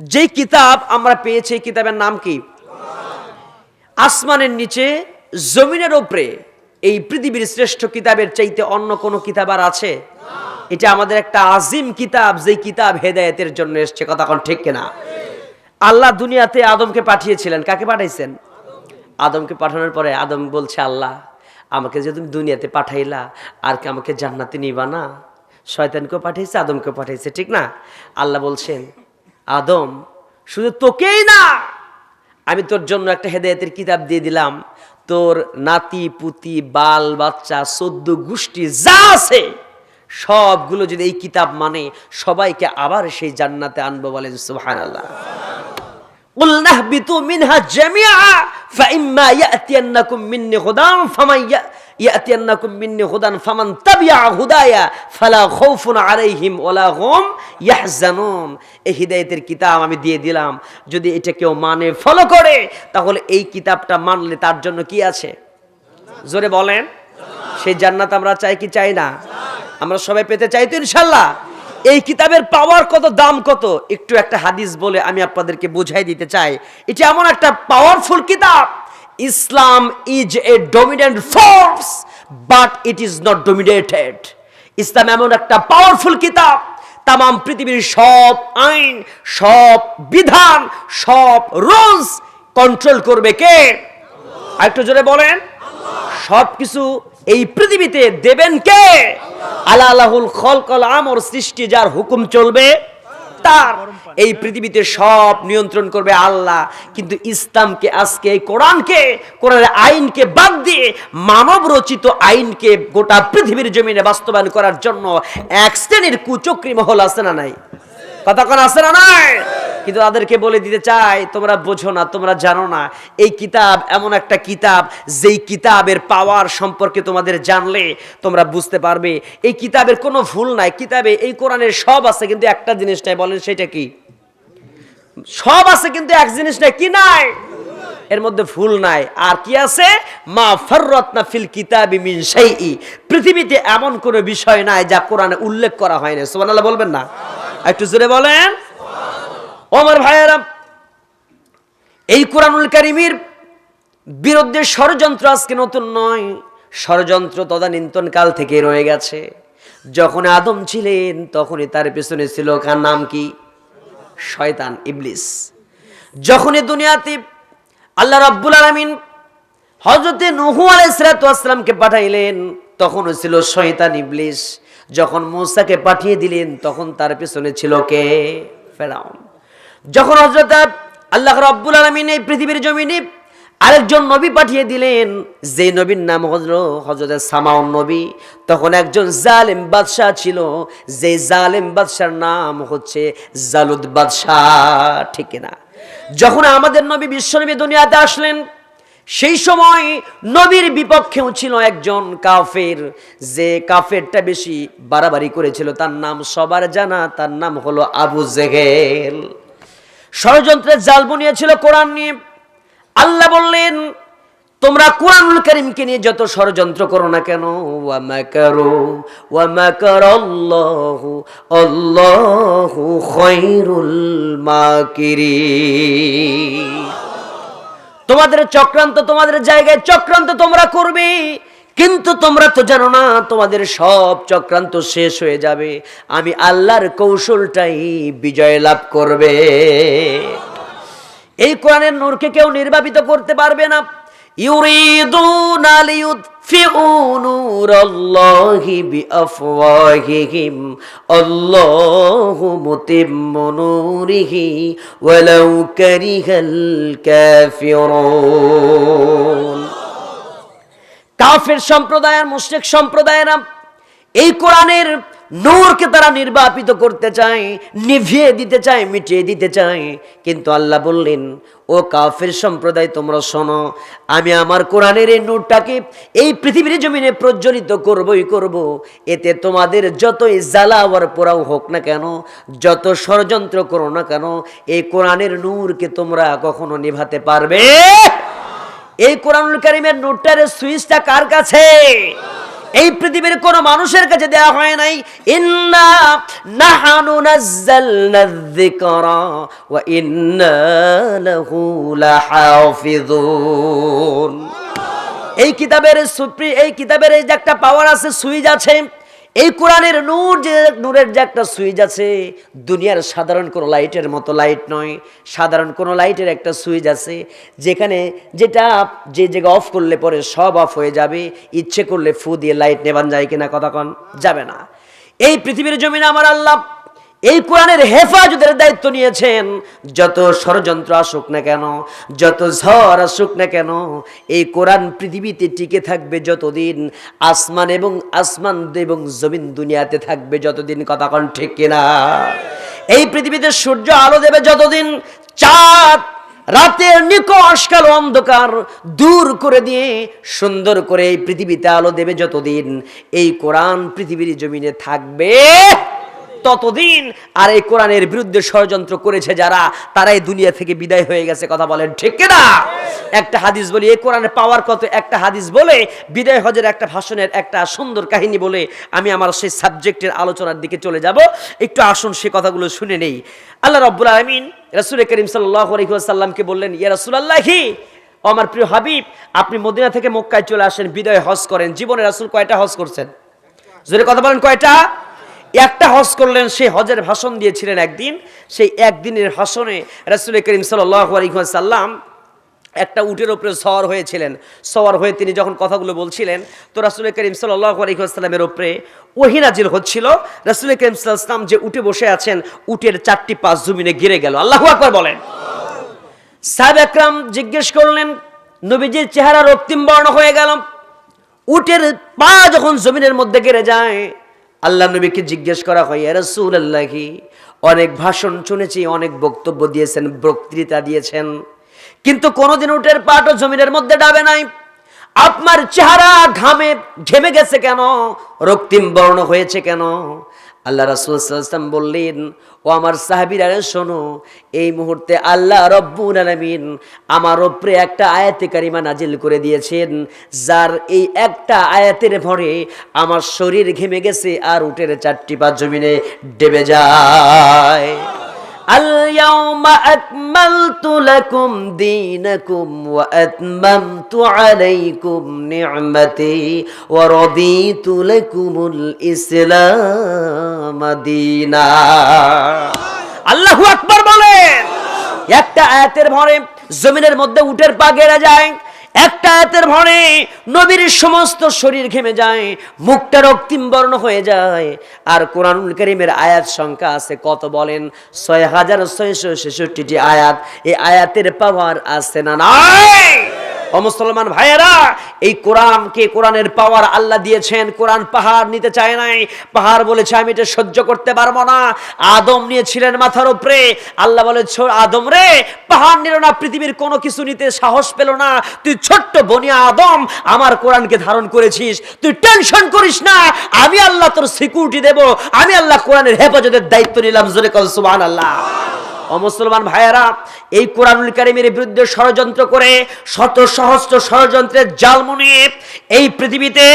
যেই কিতাব আমরা পেয়েছি কিতাবের নাম কি? আসমানের নিচে, জমিনের ওপরে এই পৃথিবীর শ্রেষ্ঠ কিতাবের চাইতে অন্য কোনো কিতাব আর আছে? এটা আমাদের একটা আজিম কিতাব, যেই কিতাব হেদায়েতের জন্য এসছে। কথা কোন ঠিক কিনা? আল্লাহ দুনিয়াতে আদমকে পাঠিয়েছিলেন। কাকে পাঠাইছেন? আদমকে পাঠানোর পরে আদম বলছে, আল্লাহ, আমাকে যে তুমি দুনিয়াতে পাঠাইলা, আর কি আমাকে জান্নাতে নিবা না? শয়তানকেও পাঠিয়েছে আদমকেও পাঠিয়েছে ঠিক না? আল্লাহ বলছেন আদম শুধু তোকেই না আমি তোর জন্য একটা হেদায়েতের কিতাব দিয়ে দিলাম তোর নাতি পুতি বাল বাচ্চা সদ্য গোষ্ঠী যা আছে সবগুলো যদি এই কিতাব মানে সবাইকে আবার সেই জান্নাতে আনবো বলেন সুবহানাল্লাহ قل نهبطوا منها جميعا فإما يأتينكم مني هدى فمن ইয়াতিয়ান্নাকুম মিন্নি হুদান ফামান তাবিয়া হুদায়া, ফালা খাউফুন আলাইহিম ওলা হুম ইয়াহজানুন। এই হিদায়াতের কিতাব আমি দিয়ে দিলাম। যদি এটা কেউ মানে ফলো করে, তাহলে এই কিতাবটা মানলে তার জন্য কি আছে? জোরে বলেন। সেই জান্নাত আমরা চাই কি চাই না? আমরা সবাই পেতে চাই তো ইনশাল্লাহ। এই কিতাবের পাওয়ার কত, দাম কত? একটু একটা হাদিস বলে আমি আপনাদেরকে বুঝাই দিতে চাই। এটা এমন একটা পাওয়ারফুল কিতাব। Islam is a dominant force but it is not dominated Islam এমন একটা পাওয়ারফুল কিতাব। তাম পৃথিবীর সব আইন, সব বিধান, সব রুলস কন্ট্রোল করবে কে? আরেকটু জোরে বলেন। সবকিছু এই পৃথিবীতে দেবেন কে? আলা আলাহুল খলকল আমর সৃষ্টি, যার হুকুম চলবে তার এই পৃথিবীতে সব নিয়ন্ত্রণ করবে আল্লাহ। কিন্তু ইসলামকে আজকে, এই কোরআনকে, কোরআনের আইনকে বাদ দিয়ে মানব রচিত আইনকে গোটা পৃথিবীর জমিনে বাস্তবায়ন করার জন্য এক শ্রেণির কুচক্রী মহল আছে না নাই? কথা কোন, আছে না নাই? কিন্তু তাদেরকে বলে দিতে চাই, তোমরা বোঝো না, তোমরা জানো না, এই কিতাব এমন একটা কিতাব যেই কিতাবের পাওয়ার সম্পর্কে তোমাদের জানলে তোমরা বুঝতে পারবে। এই কিতাবের কোনো ভুল নাই, কিতাবে এই কোরআনের সব আছে, কিন্তু একটা জিনিস নাই, বলেন সেটা কি? সব আছে, কিন্তু এক জিনিস নাই, কি নাই? এর মধ্যে ভুল নাই। আর কি আছে? মা ফররত্না ফিল কিতাবি মিন শাইই। পৃথিবীতে এমন কোনো বিষয় নাই যা কোরআনে উল্লেখ করা হয়নি সুবহানাল্লাহ, বলবেন না? একটু জোরে বলেন। ওমর ভাইয়েরা, এই কোরআনুল কারিমের বিরুদ্ধে ষড়যন্ত্র আজকে নতুন নয়। ষড়যন্ত্র তদানীন্তন কাল থেকে রয়ে গেছে। যখন আদম ছিলেন, তখনই তার পেছনে ছিল কার নাম কি? শয়তান, ইবলিস। যখনই দুনিয়াতে আল্লাহ রাব্বুল আলামিন হজরতে নুহু আলাইসালামকে পাঠাইলেন, তখনও ছিল শয়তান, ইবলিস। যখন মূসাকে পাঠিয়ে দিলেন, তখন তার পেছনে ছিল কে? ফেরাউন। যখন হজরত আল্লাহ রাব্বুল আলামিন এই পৃথিবীর জমিনে আরেকজন নবী পাঠিয়ে দিলেন, যে নবীর নাম হজর হজরত সামাউন নবী, তখন একজন জালেম বাদশাহ ছিল। যে জালেম বাদশার নাম হচ্ছে জালুদ বাদশাহ, ঠিক না? যখন আমাদের নবী বিশ্বনবী দুনিয়াতে আসলেন, সেই সময় নবীর বিপক্ষেও ছিল একজন কাফের। যে কাফেরটা বেশি বাড়াবাড়ি করেছিল, তার নাম সবার জানা, তার নাম হলো আবু জেহেল। ষড়যন্ত্রের জাল বুনিয়েছিল কোরআন নিয়ে। আল্লাহ বললেন, তোমরা কোরআনুল করিমকে নিয়ে যত ষড়যন্ত্র করো না কেন? ওয়া মাকারু, ওয়া মাকার আল্লাহু খায়রুল তোমাদের চক্রান্ত তোমাদের জায়গায় চক্রান্ত তোমরা করবে। কিন্তু তোমরা তো জানো না, তোমাদের সব চক্রান্ত শেষ হয়ে যাবে। আমি আল্লাহর কৌশলটাই বিজয় লাভ করবে। এই কোরআনের নূরকে কেউ নির্বাপিত করতে পারবে না। কাফিরুন। কাফের সম্প্রদায়ের মুশরিক সম্প্রদায়েরা এই কোরআনের নূরকে তারা নির্বাপিত করতে চায়, নিভিয়ে দিতে চায়, মিটিয়ে দিতে চায়। কিন্তু আল্লাহ বললেন, ও কাফের সম্প্রদায়, তোমরা শোনো, আমি আমার কোরআনের এই নূরটাকে এই পৃথিবীর জমিনে প্রজ্বলিত করবই করব। এতে তোমাদের যতই জ্বালাওয়ার পোড়াও হোক না কেন, যত ষড়যন্ত্র করো না কেন, এই কোরআনের নূরকে তোমরা কখনো নিভাতে পারবে? এই কোরআনুল কারিমের নোটটার সুইচটা কার কাছে? এই পৃথিবীর কোন মানুষের কাছে দেওয়া হয় নাই। ইন্না নাহানু নাযালনা যিকরা ওয়া ইন্না লাহু লাহাফিজুন। এই কিতাবের সুপ্রি এই কিতাবের এই যে একটা পাওয়ার আছে, সুইচ আছে। এই কোরআনের নূর যে নূরের যে একটা সুইচ আছে, দুনিয়ার সাধারণ কোনো লাইটের মতো লাইট নয়, সাধারণ কোনো লাইটের একটা সুইচ আছে, যেখানে যেটা যে জায়গা অফ করলে পরে সব অফ হয়ে যাবে, ইচ্ছে করলে ফু দিয়ে লাইট নেবান যায় কিনা কথা কন, যাবে না। এই পৃথিবীর জমিনে আমার আল্লাহ এই কোরআনের হেফাজতের দায়িত্ব নিয়েছেন। যত ষড়যন্ত্র আসুক না কেন, যত ঝড় আসুক না কেন, এই কোরআন পৃথিবীতে টিকে থাকবে যতদিন আসমান এবং আসমান এবং জমিন দুনিয়াতে থাকবে যতদিন, কথা কন ঠিক কিনা? এই পৃথিবীতে সূর্য আলো দেবে যতদিন, চাঁদ রাতের নিকশ কালো অন্ধকার দূর করে দিয়ে সুন্দর করে এই পৃথিবীতে আলো দেবে যতদিন, এই কোরআন পৃথিবীর জমিনে থাকবে। ততদিন আর এই কোরআনের বিরুদ্ধে ষড়যন্ত্র করেছে যারা তারা এই দুনিয়া থেকে বিদায় হয়ে গেছে, কথা বলেন ঠিক না একটা হাদিস বলি, এই কোরআনের পাওয়ার কত একটা হাদিস বলে, বিদায় হজের একটা ভাষণের একটা সুন্দর কাহিনী বলে, আমি আমার সেই সাবজেক্টের আলোচনার দিকে চলে যাব। একটু আসুন, সে কথাগুলো শুনে নেই। আল্লাহ রব্বুল আলমিন রাসুল করিম সাল্লাহামকে বললেন, ইয়া রাসুল আল্লাহি ও আমার প্রিয় হাবিব, আপনি মদিনা থেকে মক্কায় চলে আসেন, বিদায় হজ করেন। জীবনে রাসুল কয়টা হজ করছেন? জোরে কথা বলেন, কয়টা? একটা হজ করলেন সেই হজের ভাষণ দিয়েছিলেন একদিন। সেই একদিনের ভাষণে রাসুল করিম সাল্লাম একটা উটের উপরে সওয়ার হয়েছিলেন। সওয়ার হয়ে তিনি যখন কথাগুলো বলছিলেন, তো রাসুল করিম সাল্লামের উপরে ওহিনাজিল হচ্ছিল। রাসুল করিম সাল্লাম যে উঠে বসে আছেন, উটের চারটি পাঁচ জমিনে গিরে গেল। আল্লাহ আকবর বলেন। সাহেব একরাম জিজ্ঞেস করলেন, নবীজির চেহারা রক্তিম বর্ণ হয়ে গেল। উটের পা যখন জমিনের মধ্যে গেড়ে যায় আল্লাহ নবীকে জিজ্ঞেস করা হয় রসুল আল্লাহি অনেক ভাষণ শুনেছি, অনেক বক্তব্য দিয়েছেন, বক্তৃতা দিয়েছেন, কিন্তু কোনোদিন উটের ও জমিনের মধ্যে ডাবে নাই। আপনার চেহারা ঘামে, ঘেমে গেছে কেন? রক্তিম বর্ণ হয়েছে কেন? আল্লাহ রাসুলাম বললেন, ও আমার সাহাবিরা শোনো, এই মুহূর্তে আল্লাহ রব্বুল আলমিন আমার ওপরে একটা আয়াতে কারিমা নাজিল করে দিয়েছেন, যার এই একটা আয়াতের ভরে আমার শরীর ঘেমে গেছে আর উটের চারটি পা জমিনে ডেবে যায়। اليوم أكملت لكم دينكم وأتممت عليكم نعمتي ورضيت لكم الإسلام دينا আল্লাহু আকবার বলেন একটা আয়াতের ভরে জমিনের মধ্যে উটের পা গেরা যায় একটা আয়াতের ভরে নবীর সমস্ত শরীর ঘেমে যায়, মুখটা রক্তিম বর্ণ হয়ে যায়। আর কোরআনুল করিমের আয়াত সংখ্যা আছে কত বলেন? ছয় হাজার ছয়শো ছেষট্টিটি আয়াত। এই আয়াতের পাওয়ার আছে না নাই? ভাইয়েরা, এই কোরআনকে কোরআনের পাওয়ার আল্লাহ দিয়েছেন। কোরআন পাহাড় নিতে চায় নাই। পাহাড় বলেছে, আমি এটা সহ্য করতে পারব না। আদম নিয়েছিলেন মাথার উপরে। আল্লাহ বলে আদম রে পাহাড় নিল না পৃথিবীর কোনো কিছু নিতে সাহস পেল না। তুই ছোট্ট বনিয়া আদম, আমার কোরআনকে ধারণ করেছিস। তুই টেনশন করিস না, আমি আল্লাহ তোর সিকিউরিটি দেব, আমি আল্লাহ কোরআনের হেফাজতের দায়িত্ব নিলাম। জোরে কল সুবহান আল্লাহ ও মুসলমান ভাইয়েরা, এই কোরআনুল কারিমের বিরুদ্ধে ষড়যন্ত্র করে শত সহস্র ষড়যন্ত্রের জাল মুনিয়ে এই পৃথিবীতে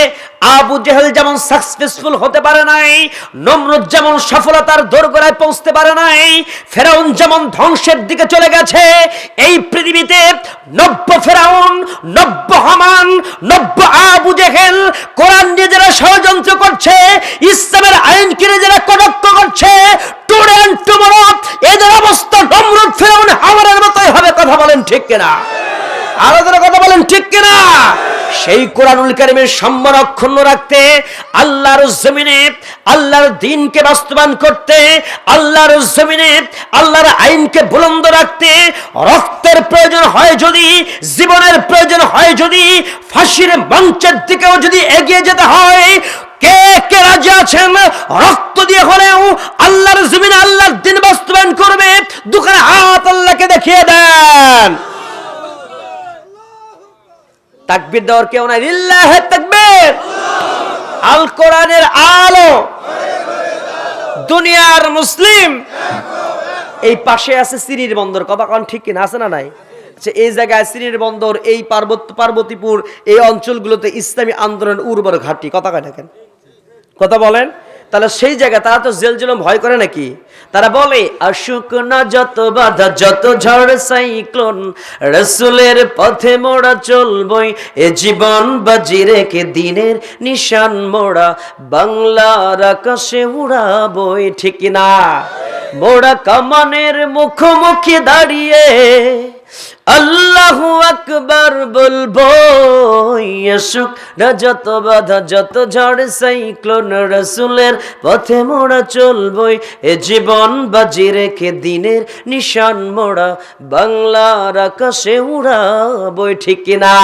আবু জেহেল যেমন সাকসেসফুল হতে পারে নাই, নমরুদ যেমন সফলতার দোরগোড়ায় পৌঁছতে পারে নাই, ফেরাউন যেমন ধ্বংসের দিকে চলে গেছে, এই পৃথিবীতে নব্য ফেরাউন, নব্য হামান, নব্য আবু জেহেল কোরআন নিয়ে যারা ষড়যন্ত্র করছে, ইসলামের আইন কিনে যারা কটাক্ষ করছে ঠিক কিনা? আরও যারা কথা বলেন, ঠিক কিনা? সেই কোরআনুল কারিমের সম্মান অক্ষুণ্ণ রাখতে, আল্লাহর জমিনে আল্লাহর দিনকে বাস্তবায়ন করতে, আল্লাহর জমিনে আল্লাহর আইনকে বুলন্দ রাখতে, রক্তের প্রয়োজন হয় যদি, জীবনের প্রয়োজন হয় যদি, ফাঁসির মঞ্চের দিকেও যদি এগিয়ে যেতে হয় কে রাজি আছেন? রক্ত দিয়ে হলেও আল্লাহর জমিনে আল্লাহর দিন বাস্তবায়ন করবে। দোকানে হাত আল্লাহকে দেখিয়ে দেন। তাকবীর দেওয়ার কেউ নাই। তাকবীর। আল কোরআনের আলো। দুনিয়ার মুসলিম। এই পাশে আছে সিরির বন্দর। কথা কন ঠিক কিনা? আছে না নাই? আচ্ছা এই জায়গায় সিরির বন্দর, এই পার্বত্য পার্বতীপুর, এই অঞ্চলগুলোতে ইসলামী আন্দোলন উর্বর ঘাটি। কথা কয় দেখেন কথা বলেন? তাহলে সেই জায়গা তারা তো জেল জুলুম ভয় করে নাকি? তারা বলে, আসুক না যত বাধা, যত ঝড় সাইক্লোন, রসুলের পথে মোড়া চলবই, এ জীবন বাজি রেখে দিনের নিশান মোড়া, বাংলার আকাশে উড়াবই। ঠিক না মোড়া কামানের মুখোমুখি দাঁড়িয়ে আল্লাহু আকবার বলব, ইয়াসুক না যত বাধা, যত ঝড়, সাইক্লোন রসুলের পথে মোড়া চলবই। এ জীবন বাজি রেখে দিনের নিশান মোড়া, বাংলার আকাশে উড়াবই, ঠিক না